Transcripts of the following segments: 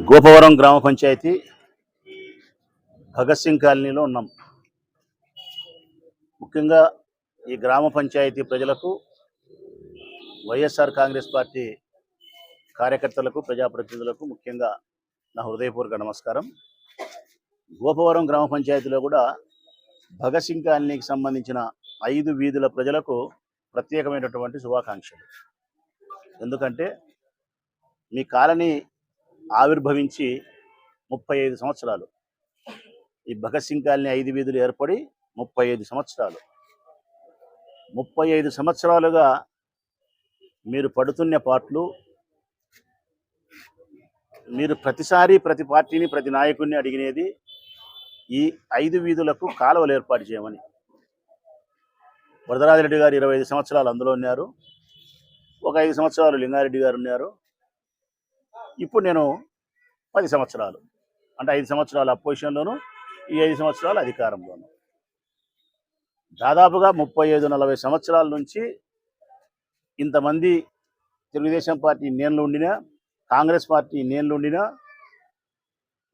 గోపవరం గ్రామ పంచాయతీ భగత్ సింగ్ కాలనీలో ఉన్నాం. ముఖ్యంగా ఈ గ్రామ పంచాయతీ ప్రజలకు వైఎస్ఆర్ కాంగ్రెస్ పార్టీ కార్యకర్తలకు ప్రజాప్రతినిధులకు ముఖ్యంగా నా హృదయపూర్వక నమస్కారం. గోపవరం గ్రామ పంచాయతీలో కూడా భగత్ సింగ్ కాలనీకి సంబంధించిన ఐదు వీధుల ప్రజలకు ప్రత్యేకమైనటువంటి శుభాకాంక్షలు. ఎందుకంటే మీ కాలనీ ఆవిర్భవించి ముప్పై ఐదు సంవత్సరాలు. ఈ భగత్ సింగ్ కాలనీ ఐదు వీధులు ఏర్పడి ముప్పై ఐదు సంవత్సరాలు. ముప్పై ఐదు సంవత్సరాలుగా మీరు పడుతున్న పాటలు మీరు ప్రతిసారి ప్రతి పార్టీని ప్రతి నాయకుడిని అడిగినది ఈ ఐదు వీధులకు కాలువలు ఏర్పాటు చేయమని. వరదరాజరెడ్డి గారు ఇరవై ఐదు సంవత్సరాలు అందులో ఉన్నారు. ఒక ఐదు సంవత్సరాలు లింగారెడ్డి గారు ఉన్నారు. ఇప్పుడు నేను పది సంవత్సరాలు అంటే ఐదు సంవత్సరాలు అపోజిషన్లోను ఈ ఐదు సంవత్సరాలు అధికారంలోను. దాదాపుగా ముప్పై ఐదు నలభై సంవత్సరాల నుంచి ఇంతమంది తెలుగుదేశం పార్టీ నేనులు ఉండినా కాంగ్రెస్ పార్టీ నేనులు ఉండినా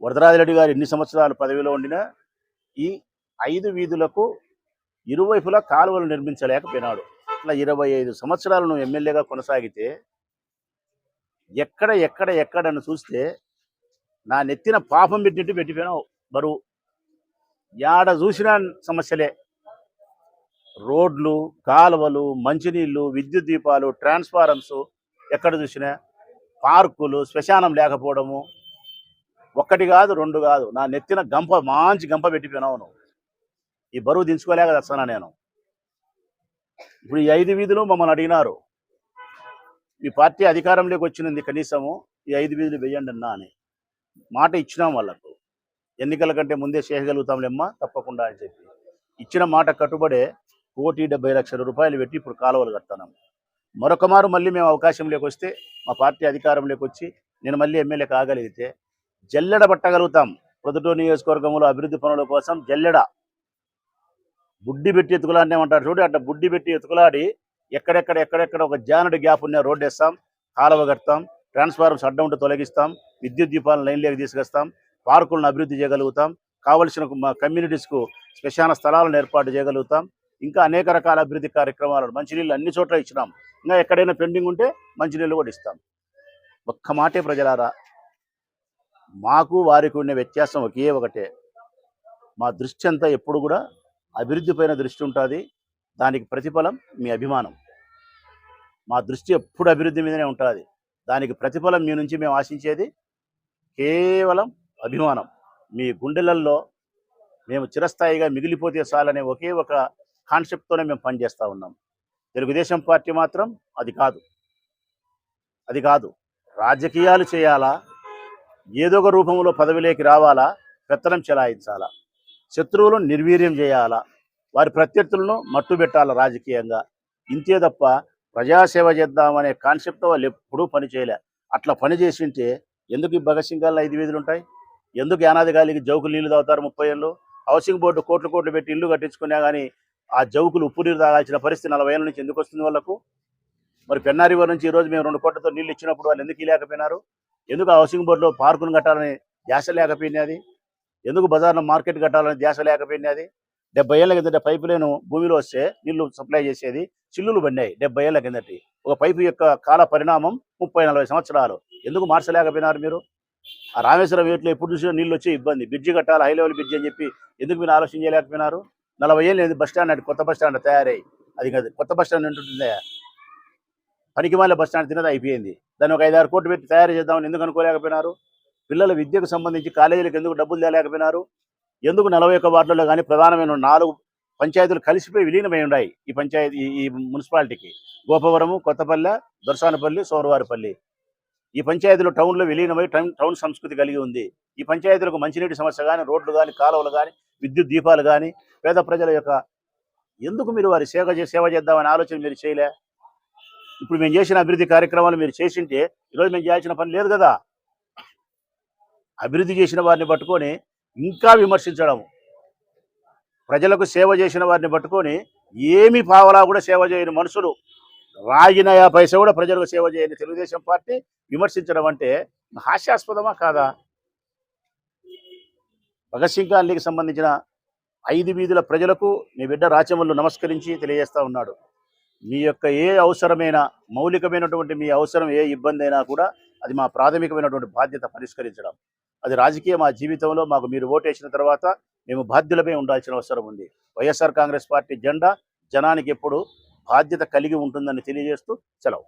వరదరాజరెడ్డి గారు ఎన్ని సంవత్సరాలు పదవిలో ఉండినా ఈ ఐదు వీధులకు ఇరువైపులా కాలువలు నిర్మించలేకపోయినాడు. ఇట్లా ఇరవై ఐదు సంవత్సరాలను ఎమ్మెల్యేగా కొనసాగితే ఎక్కడ ఎక్కడ ఎక్కడని చూస్తే నా నెత్తిన పాపం పెట్టినట్టు పెట్టిపోయినావు బరువు. యాడ చూసినా సమస్యలే. రోడ్లు కాలువలు మంచినీళ్ళు విద్యుత్ దీపాలు ట్రాన్స్ఫారమ్స్ ఎక్కడ చూసినా పార్కులు శ్మశానం లేకపోవడము. ఒక్కటి కాదు రెండు కాదు. నా నెత్తిన గంప మంచి గంప పెట్టిపోయినావు నువ్వు. ఈ బరువు దించుకోలేక వస్తానా నేను? ఇప్పుడు ఈ ఐదు వీధులు మమ్మల్ని అడిగినారు. మీ పార్టీ అధికారంలోకి వచ్చినది కనీసము ఈ ఐదు వీధులు వేయండి అన్నా అని. మాట ఇచ్చినాం వాళ్ళకు. ఎన్నికల కంటే ముందే చేయగలుగుతాంలేమ్మా? తప్పకుండా అని చెప్పి. ఇచ్చిన మాట కట్టుబడే కోటి డెబ్బై లక్షల రూపాయలు పెట్టి ఇప్పుడు కాలువలు కడతాం మరొక మారు మళ్ళీ మేము అవకాశంలోకి వస్తే మా పార్టీ అధికారంలోకి వచ్చి నేను మళ్ళీ ఎమ్మెల్యే కాగలిగితే జల్లెడ పట్టగలుగుతాం. ప్రొద్దుటూరు నియోజకవర్గంలో అభివృద్ధి పనుల కోసం జల్లెడ. బుడ్డి పెట్టి ఎత్తుకులాడినే అంటారు చూడు అట్లా బుడ్డి పెట్టి ఎత్తుకులాడి ఎక్కడెక్కడ ఎక్కడెక్కడ ఒక జానుడి గ్యాప్ ఉన్న రోడ్డు వేస్తాం కాలువ కడతాం ట్రాన్స్ఫార్మర్స్ అడ్డం ఉంటే తొలగిస్తాం విద్యుత్ దీపాలను లైన్లోకి తీసుకొస్తాం పార్కులను అభివృద్ధి చేయగలుగుతాం కావలసిన మా కమ్యూనిటీస్కు శ్మశాన స్థలాలను ఏర్పాటు చేయగలుగుతాం ఇంకా అనేక రకాల అభివృద్ధి కార్యక్రమాలు మంచినీళ్ళు అన్ని చోట్ల ఇచ్చినాం. ఇంకా ఎక్కడైనా పెండింగ్ ఉంటే మంచినీళ్ళు కూడా ఇస్తాం. ఒక్క మాటే ప్రజలారా మాకు వారికి ఉండే వ్యత్యాసం ఒకే ఒకటే. మా దృష్టి అంతా ఎప్పుడు కూడా అభివృద్ధి పైన దృష్టి ఉంటుంది దానికి ప్రతిఫలం మీ అభిమానం. మా దృష్టి ఎప్పుడు అభివృద్ధి మీదనే ఉంటుంది. దానికి ప్రతిఫలం మీ నుంచి మేము ఆశించేది కేవలం అభిమానం. మీ గుండెలల్లో మేము చిరస్థాయిగా మిగిలిపోతే చాలనే ఒకే ఒక కాన్సెప్ట్తోనే మేము పనిచేస్తూ ఉన్నాం. తెలుగుదేశం పార్టీ మాత్రం అది కాదు. అది కాదు. రాజకీయాలు చేయాలా? ఏదో ఒక రూపంలో పదవిలోకి రావాలా? పెత్తనం చెలాయించాలా? శత్రువులను నిర్వీర్యం చేయాలా? వారి ప్రత్యర్థులను మట్టు పెట్టాలి రాజకీయంగా. ఇంతే తప్ప ప్రజాసేవ చేద్దామనే కాన్సెప్ట్తో వాళ్ళు ఎప్పుడూ పనిచేయలే అట్లా పని చేసింటే ఎందుకు ఈ భగత్ సింగ్ ఐదు వీధులు ఉంటాయి? ఎందుకు యానాది గాలికి జౌకులు నీళ్ళు తాగుతారు ముప్పై ఏళ్ళు? హౌసింగ్ బోర్డు కోట్లు కోట్లు పెట్టి ఇల్లు కట్టించుకున్నా కానీ ఆ జౌకులు ఉప్పు నీరు తాగాల్సిన పరిస్థితి నలభై ఏళ్ళ నుంచి ఎందుకు వస్తుంది వాళ్ళకు? మరి పెన్నారివర్ నుంచి ఈ రోజు మేము రెండు కోట్లతో నీళ్ళు ఇచ్చినప్పుడు వాళ్ళు ఎందుకు లేకపోయినారు? ఎందుకు ఆ హౌసింగ్ బోర్డులో పార్కును కట్టాలని ధ్యాస లేకపోయినది ఎందుకు బజార్లో మార్కెట్ కట్టాలని ధ్యాస లేకపోయినది డెబ్బై ఏళ్ళ కిందట పైపు లేను భూమిలో వస్తే నీళ్ళు సప్లై చేసేది చిల్లులు బండాయి డెబ్బై ఏళ్ళ కిందటి. ఒక పైపు యొక్క కాల పరిణామం ముప్పై నలభై సంవత్సరాలు. ఎందుకు మార్చలేకపోయినారు మీరు? ఆ రామేశ్వరం ఏట్లో ఎప్పుడు చూసినా నీళ్ళు వచ్చే ఇబ్బంది. బ్రిడ్జి కట్టాలి? హై లెవెల్ బ్రిడ్జి అని చెప్పి ఎందుకు మీరు ఆలోచన చేయలేకపోయినారు? నలభై ఏళ్ళు లేదు బస్ స్టాండ్ అంటే కొత్త బస్ స్టాండ్ తయారై అది కాదు కొత్త బస్ స్టాండ్ ఉంటుందే పనికి మళ్ళీ బస్ స్టాండ్ తినది అయిపోయింది. దాన్ని ఒక ఐదారు కోట్లు పెట్టి తయారు చేద్దామని ఎందుకు అనుకోలేకపోయినారు? పిల్లల విద్యకు సంబంధించి కాలేజీలకు ఎందుకు డబ్బులు తేలేకపోయినారు? ఎందుకు నలభై ఒక్క వార్డులలో కానీ ప్రధానమైన నాలుగు పంచాయతీలు కలిసిపోయి విలీనమై ఉన్నాయి ఈ పంచాయతీ ఈ- మున్సిపాలిటీకి? గోపవరము కొత్తపల్లె దొరసానపల్లి సోరవారిపల్లి ఈ పంచాయతీలు టౌన్లో విలీనమై టౌన్ టౌన్ సంస్కృతి కలిగి ఉంది. ఈ పంచాయతీలకు మంచినీటి సమస్య కానీ రోడ్లు కానీ కాలువలు కానీ విద్యుత్ దీపాలు కానీ పేద ప్రజల యొక్క ఎందుకు మీరు వారి సేవ సేవ చేద్దామనే ఆలోచన మీరు చేయలే? ఇప్పుడు మేము చేసిన అభివృద్ధి కార్యక్రమాలు మీరు చేసింటే ఈరోజు మేము చేయాల్సిన పని లేదు కదా. అభివృద్ధి చేసిన వారిని పట్టుకొని ఇంకా విమర్శించడం ప్రజలకు సేవ చేసిన వారిని పట్టుకొని ఏమి పావలా కూడా సేవ చేయని మనుషులు. రాగిన పైస కూడా ప్రజలకు సేవ చేయని తెలుగుదేశం పార్టీ విమర్శించడం అంటే హాస్యాస్పదమా కాదా? భగత్ సింగ్ గాంధీకి సంబంధించిన ఐదు వీధుల ప్రజలకు మీ బిడ్డ రాచమల్లు నమస్కరించి తెలియజేస్తా ఉన్నాడు. మీ యొక్క ఏ అవసరమైన మౌలికమైనటువంటి మీ అవసరం ఏ ఇబ్బంది అయినా కూడా అది మా ప్రాథమికమైనటువంటి బాధ్యత పరిష్కరించడం. అది రాజకీయ మా జీవితంలో? మాకు మీరు ఓటేసిన తర్వాత మేము బాధ్యులమే ఉండాల్సిన అవసరం ఉంది. వైఎస్ఆర్ కాంగ్రెస్ పార్టీ జెండా జనానికి ఎప్పుడు బాధ్యత కలిగి ఉంటుందని తెలియజేస్తూ సెలవు.